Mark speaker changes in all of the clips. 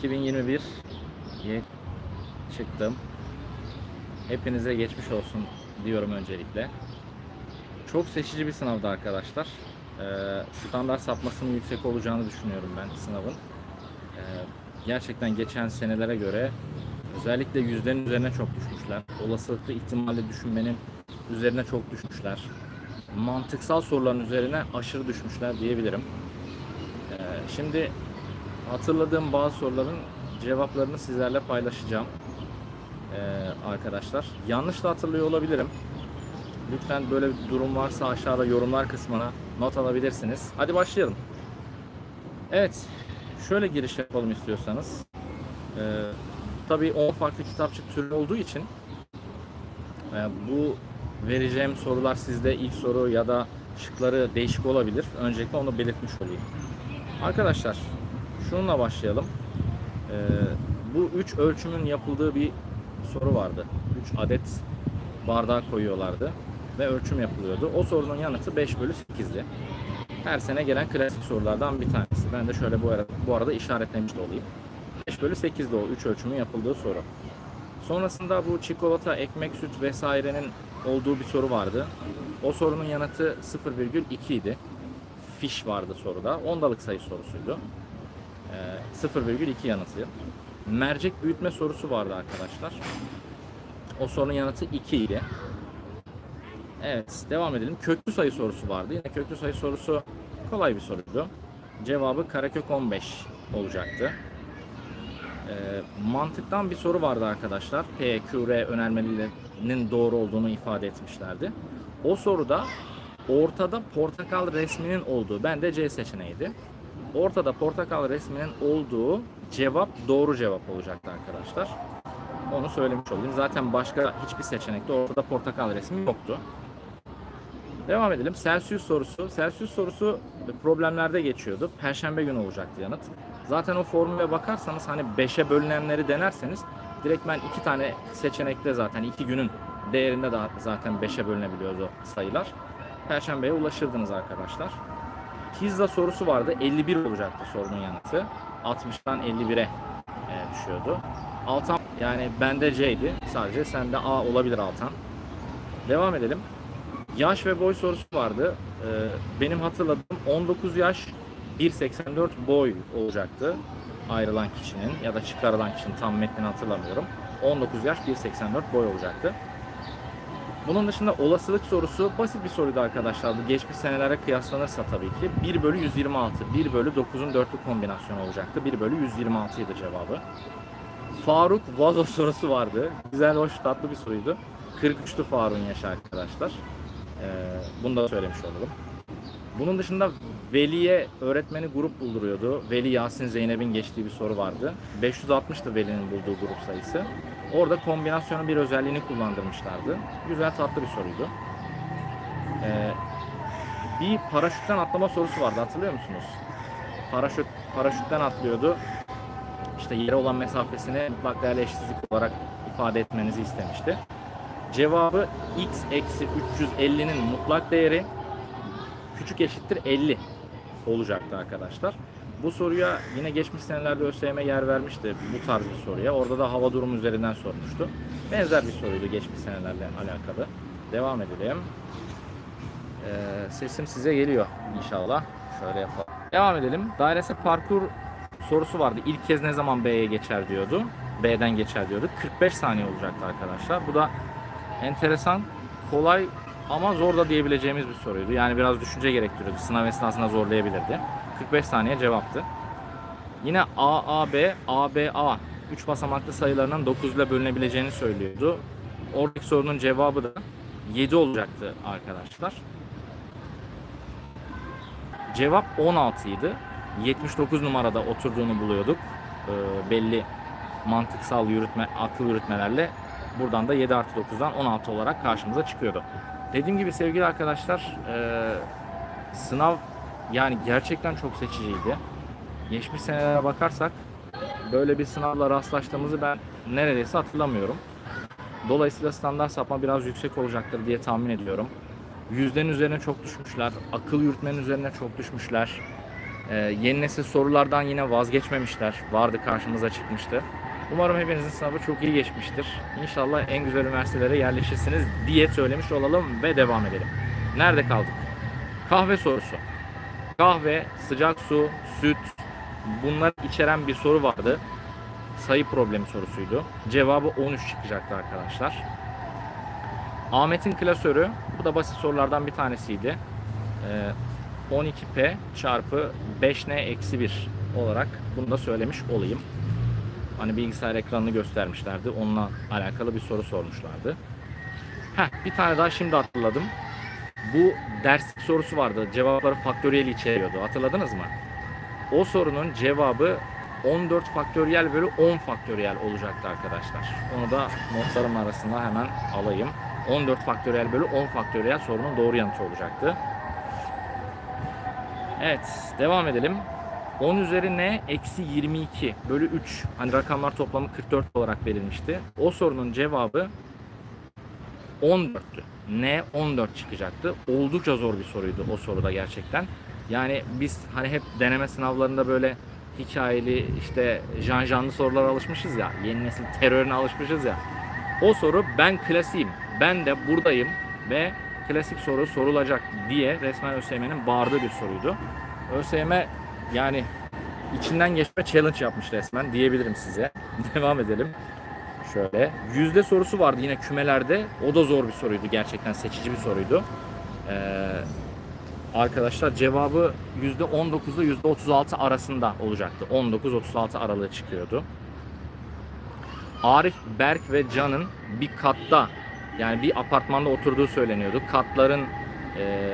Speaker 1: 2021 ye çıktım. Hepinize geçmiş olsun diyorum öncelikle. Çok seçici bir sınavdı arkadaşlar. Ee, standart sapmasının yüksek olacağını düşünüyorum ben sınavın. Ee, gerçekten geçen senelere göre özellikle yüzlerin üzerine çok düşmüşler. Olasılıklı ihtimalle düşünmenin üzerine çok düşmüşler. Mantıksal soruların üzerine aşırı düşmüşler diyebilirim. Ee, şimdi hatırladığım bazı soruların cevaplarını sizlerle paylaşacağım ee, arkadaşlar. Yanlış da hatırlıyor olabilirim. Lütfen böyle bir durum varsa aşağıda yorumlar kısmına not alabilirsiniz. Hadi başlayalım. Evet, şöyle giriş yapalım istiyorsanız. Ee, tabii 10 farklı kitapçık türü olduğu için e, bu vereceğim sorular sizde ilk soru ya da şıkları değişik olabilir. Öncelikle onu belirtmiş olayım. Arkadaşlar, şununla başlayalım. Ee, bu üç ölçümün yapıldığı bir soru vardı. 3 adet bardağa koyuyorlardı ve ölçüm yapılıyordu. O sorunun yanıtı 5 bölü 8'di. Her sene gelen klasik sorulardan bir tanesi. Ben de şöyle bu arada, bu arada işaretlemiş de olayım. 5 bölü 8'de o 3 ölçümün yapıldığı soru. Sonrasında bu çikolata, ekmek, süt vesairenin olduğu bir soru vardı. O sorunun yanıtı 0,2 idi. Fiş vardı soruda. Ondalık sayı sorusuydu. Ee, 0,2 yanıtı. Mercek büyütme sorusu vardı arkadaşlar. O sorunun yanıtı 2 idi. Evet, devam edelim. Köklü sayı sorusu vardı. Yine köklü sayı sorusu kolay bir soruydu. Cevabı karekök 15 olacaktı. Ee, mantıktan bir soru vardı arkadaşlar. P, Q, R önermelerinin doğru olduğunu ifade etmişlerdi. O soruda ortada portakal resminin olduğu, ben de C seçeneğiydi. Ortada portakal resminin olduğu cevap doğru cevap olacaktı arkadaşlar. Onu söylemiş olayım. Zaten başka hiçbir seçenekte ortada portakal resmi yoktu. Devam edelim. Celsius sorusu. Celsius sorusu problemlerde geçiyordu. Perşembe günü olacaktı yanıt. Zaten o formüle bakarsanız hani 5'e bölünenleri denerseniz direkt ben iki tane seçenekte zaten iki günün değerinde de zaten 5'e bölünebiliyordu sayılar. Perşembeye ulaşırdınız arkadaşlar. Pizza sorusu vardı. 51 olacaktı sorunun yanıtı. 60'tan 51'e e, düşüyordu. Altan yani bende C'ydi. Sadece sende A olabilir Altan. Devam edelim. Yaş ve boy sorusu vardı. Ee, benim hatırladığım 19 yaş 1.84 boy olacaktı ayrılan kişinin ya da çıkarılan kişinin tam metnini hatırlamıyorum. 19 yaş 1.84 boy olacaktı. Bunun dışında olasılık sorusu basit bir soruydu arkadaşlar. Bu geçmiş senelere kıyaslanırsa tabii ki 1 bölü 126, 1 bölü 9'un dörtlü kombinasyonu olacaktı. 1 bölü 126 idi cevabı. Faruk vazo sorusu vardı. Güzel, hoş, tatlı bir soruydu. 43'lü Faruk'un yaşı arkadaşlar. Ee, bunu da söylemiş olalım. Bunun dışında Veli'ye öğretmeni grup bulduruyordu. Veli Yasin Zeynep'in geçtiği bir soru vardı. 560'tı Veli'nin bulduğu grup sayısı. Orada kombinasyonun bir özelliğini kullandırmışlardı. Güzel tatlı bir soruydu. Ee, bir paraşütten atlama sorusu vardı hatırlıyor musunuz? Paraşüt paraşütten atlıyordu. İşte yere olan mesafesini mutlak değerli eşitsizlik olarak ifade etmenizi istemişti. Cevabı x eksi 350'nin mutlak değeri küçük eşittir 50 olacaktı arkadaşlar. Bu soruya yine geçmiş senelerde ÖSYM yer vermişti bu tarz bir soruya. Orada da hava durumu üzerinden sormuştu. Benzer bir soruydu geçmiş senelerle alakalı. Devam edelim. Ee, sesim size geliyor inşallah. Şöyle yapalım. Devam edelim. Dairesel parkur sorusu vardı. İlk kez ne zaman B'ye geçer diyordu. B'den geçer diyordu. 45 saniye olacaktı arkadaşlar. Bu da enteresan, kolay ama zor da diyebileceğimiz bir soruydu. Yani biraz düşünce gerektiriyordu. Sınav esnasında zorlayabilirdi. 45 saniye cevaptı. Yine AAB, ABA 3 basamaklı sayılarının 9 ile bölünebileceğini söylüyordu. Oradaki sorunun cevabı da 7 olacaktı arkadaşlar. Cevap 16 idi. 79 numarada oturduğunu buluyorduk. Ee, belli mantıksal yürütme, akıl yürütmelerle buradan da 7 artı 9'dan 16 olarak karşımıza çıkıyordu. Dediğim gibi sevgili arkadaşlar e, sınav yani gerçekten çok seçiciydi. Geçmiş senelere bakarsak böyle bir sınavla rastlaştığımızı ben neredeyse hatırlamıyorum. Dolayısıyla standart sapma biraz yüksek olacaktır diye tahmin ediyorum. Yüzlerin üzerine çok düşmüşler. Akıl yürütmenin üzerine çok düşmüşler. Ee, yeni nesil sorulardan yine vazgeçmemişler. Vardı karşımıza çıkmıştı. Umarım hepinizin sınavı çok iyi geçmiştir. İnşallah en güzel üniversitelere yerleşirsiniz diye söylemiş olalım ve devam edelim. Nerede kaldık? Kahve sorusu. Kahve, sıcak su, süt bunları içeren bir soru vardı. Sayı problemi sorusuydu. Cevabı 13 çıkacaktı arkadaşlar. Ahmet'in klasörü, bu da basit sorulardan bir tanesiydi. Ee, 12P çarpı 5N eksi 1 olarak bunu da söylemiş olayım. Hani bilgisayar ekranını göstermişlerdi. Onunla alakalı bir soru sormuşlardı. Heh, bir tane daha şimdi hatırladım. Bu ders sorusu vardı. Cevapları faktöriyel içeriyordu. Hatırladınız mı? O sorunun cevabı 14 faktöriyel bölü 10 faktöriyel olacaktı arkadaşlar. Onu da notlarım arasında hemen alayım. 14 faktöriyel bölü 10 faktöriyel sorunun doğru yanıtı olacaktı. Evet devam edelim. 10 üzeri n eksi 22 bölü 3. Hani rakamlar toplamı 44 olarak verilmişti. O sorunun cevabı 14'tü. N 14 çıkacaktı. Oldukça zor bir soruydu o soruda gerçekten. Yani biz hani hep deneme sınavlarında böyle hikayeli işte janjanlı sorulara alışmışız ya. Yeni nesil terörüne alışmışız ya. O soru ben klasiğim. Ben de buradayım ve klasik soru sorulacak diye resmen ÖSYM'nin bağırdığı bir soruydu. ÖSYM yani içinden geçme challenge yapmış resmen diyebilirim size. Devam edelim. Şöyle. Yüzde sorusu vardı yine kümelerde. O da zor bir soruydu gerçekten. Seçici bir soruydu. Ee, arkadaşlar cevabı yüzde 19 ile yüzde 36 arasında olacaktı. 19-36 aralığı çıkıyordu. Arif, Berk ve Can'ın bir katta yani bir apartmanda oturduğu söyleniyordu. Katların e,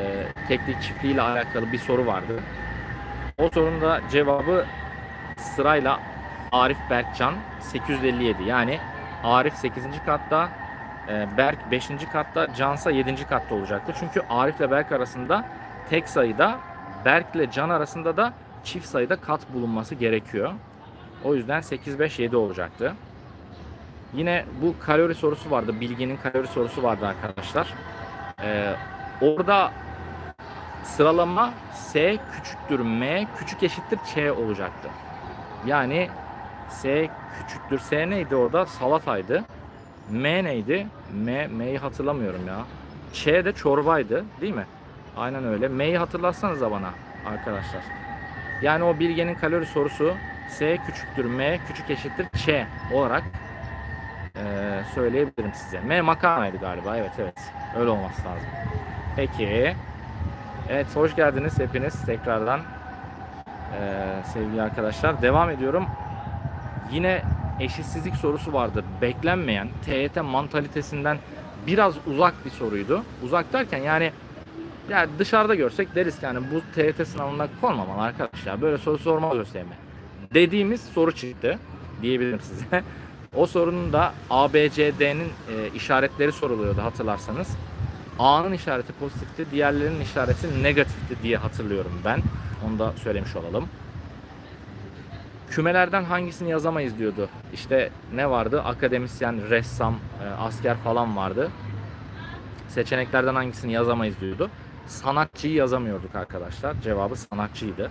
Speaker 1: teknik çiftliğiyle alakalı bir soru vardı. O sorunun da cevabı sırayla Arif Berkcan 857 yani Arif 8. katta e, Berk 5. katta Cansa 7. katta olacaktı. Çünkü Arif ile Berk arasında tek sayıda Berk ile Can arasında da çift sayıda kat bulunması gerekiyor. O yüzden 8 5 7 olacaktı. Yine bu kalori sorusu vardı. Bilginin kalori sorusu vardı arkadaşlar. Ee, orada sıralama S küçüktür M küçük eşittir Ç olacaktı. Yani S küçüktür S neydi orada? Salataydı. M neydi? M M'yi hatırlamıyorum ya. Ç de çorbaydı değil mi? Aynen öyle. M'yi hatırlatsanıza bana arkadaşlar. Yani o bilgenin kalori sorusu S küçüktür M küçük eşittir Ç olarak eee, söyleyebilirim size. M makarnaydı galiba. Evet evet. Öyle olması lazım. Peki. Evet hoş geldiniz hepiniz tekrardan Ee, sevgili arkadaşlar. Devam ediyorum. Yine eşitsizlik sorusu vardı. Beklenmeyen TYT mantalitesinden biraz uzak bir soruydu. Uzak derken yani yani dışarıda görsek deriz yani bu TYT sınavında konmamalı arkadaşlar. Böyle soru sormaz ÖSYM. Dediğimiz soru çıktı diyebilirim size. O sorunun da ABCD'nin e, işaretleri soruluyordu hatırlarsanız. A'nın işareti pozitifti, diğerlerinin işareti negatifti diye hatırlıyorum ben. Onu da söylemiş olalım. Kümelerden hangisini yazamayız diyordu. İşte ne vardı? Akademisyen, ressam, e, asker falan vardı. Seçeneklerden hangisini yazamayız diyordu. Sanatçıyı yazamıyorduk arkadaşlar. Cevabı sanatçıydı.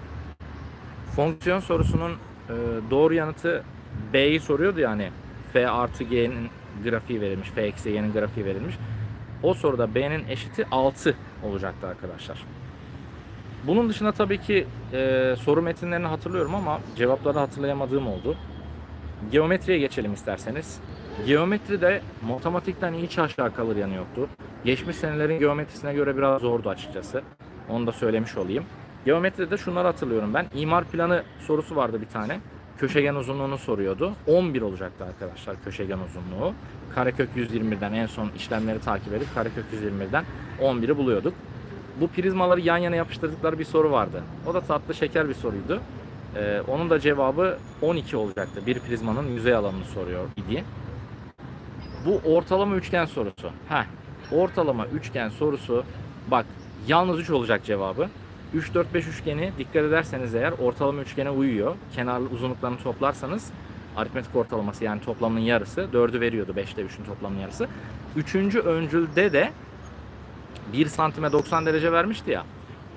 Speaker 1: Fonksiyon sorusunun e, doğru yanıtı B'yi soruyordu yani. F artı G'nin grafiği verilmiş. F eksi Y'nin grafiği verilmiş. O soruda B'nin eşiti 6 olacaktı arkadaşlar. Bunun dışında tabii ki e, soru metinlerini hatırlıyorum ama cevapları hatırlayamadığım oldu. Geometriye geçelim isterseniz. Geometride matematikten hiç aşağı kalır yanı yoktu. Geçmiş senelerin geometrisine göre biraz zordu açıkçası. Onu da söylemiş olayım. Geometride şunları hatırlıyorum ben. İmar planı sorusu vardı bir tane. Köşegen uzunluğunu soruyordu. 11 olacaktı arkadaşlar köşegen uzunluğu. Karekök 121'den en son işlemleri takip edip karekök 121'den 11'i buluyorduk. Bu prizmaları yan yana yapıştırdıkları bir soru vardı. O da tatlı şeker bir soruydu. Ee, onun da cevabı 12 olacaktı. Bir prizmanın yüzey alanını soruyor idi. Bu ortalama üçgen sorusu. Heh, ortalama üçgen sorusu bak yalnız 3 olacak cevabı. 3 4 5 üçgeni dikkat ederseniz eğer ortalama üçgene uyuyor. Kenarlı uzunluklarını toplarsanız aritmetik ortalaması yani toplamının yarısı 4'ü veriyordu 5'te 3'ün toplamının yarısı. Üçüncü öncülde de 1 santime 90 derece vermişti ya.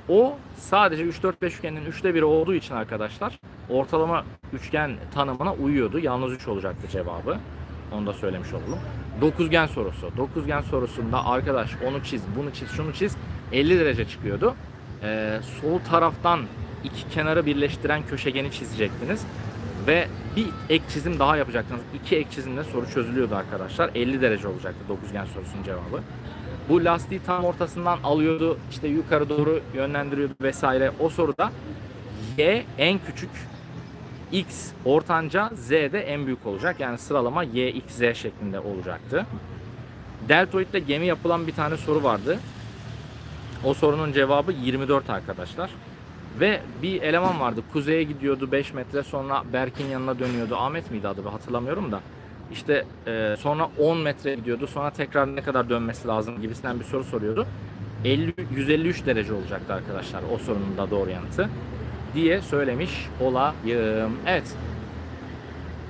Speaker 1: O sadece 3-4-5 üçgenin 3'te biri olduğu için arkadaşlar ortalama üçgen tanımına uyuyordu. Yalnız 3 olacaktı cevabı. Onu da söylemiş oldum. Dokuzgen sorusu. Dokuzgen sorusunda arkadaş onu çiz, bunu çiz, şunu çiz 50 derece çıkıyordu. Ee, sol taraftan iki kenarı birleştiren köşegeni çizecektiniz. Ve bir ek çizim daha yapacaktınız. İki ek çizimle soru çözülüyordu arkadaşlar. 50 derece olacaktı dokuzgen sorusunun cevabı. Bu lastiği tam ortasından alıyordu, işte yukarı doğru yönlendiriyordu vesaire. O soruda Y en küçük, X ortanca, Z de en büyük olacak. Yani sıralama Y, X, Z şeklinde olacaktı. Deltoid'de gemi yapılan bir tane soru vardı. O sorunun cevabı 24 arkadaşlar. Ve bir eleman vardı. Kuzeye gidiyordu 5 metre sonra Berk'in yanına dönüyordu. Ahmet miydi adı hatırlamıyorum da. İşte e, sonra 10 metre gidiyordu. Sonra tekrar ne kadar dönmesi lazım gibisinden bir soru soruyordu. 50 153 derece olacaktı arkadaşlar o sorunun da doğru yanıtı diye söylemiş olayım. Evet.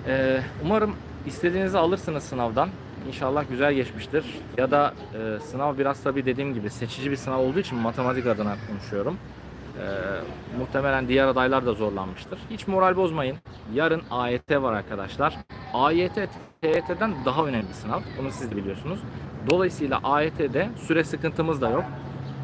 Speaker 1: E, umarım istediğinizi alırsınız sınavdan. İnşallah güzel geçmiştir. Ya da e, sınav biraz tabii dediğim gibi seçici bir sınav olduğu için matematik adına konuşuyorum. E, muhtemelen diğer adaylar da zorlanmıştır. Hiç moral bozmayın. Yarın AYT var arkadaşlar. AYT TYT'den daha önemli bir sınav. Bunu siz de biliyorsunuz. Dolayısıyla AYT'de süre sıkıntımız da yok.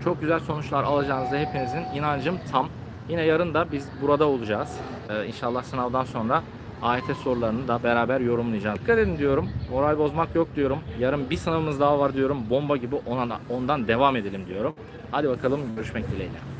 Speaker 1: Çok güzel sonuçlar alacağınızda hepinizin inancım tam. Yine yarın da biz burada olacağız. Ee, inşallah sınavdan sonra AYT sorularını da beraber yorumlayacağız. Dikkat edin diyorum. Moral bozmak yok diyorum. Yarın bir sınavımız daha var diyorum. Bomba gibi ona, ondan devam edelim diyorum. Hadi bakalım görüşmek dileğiyle.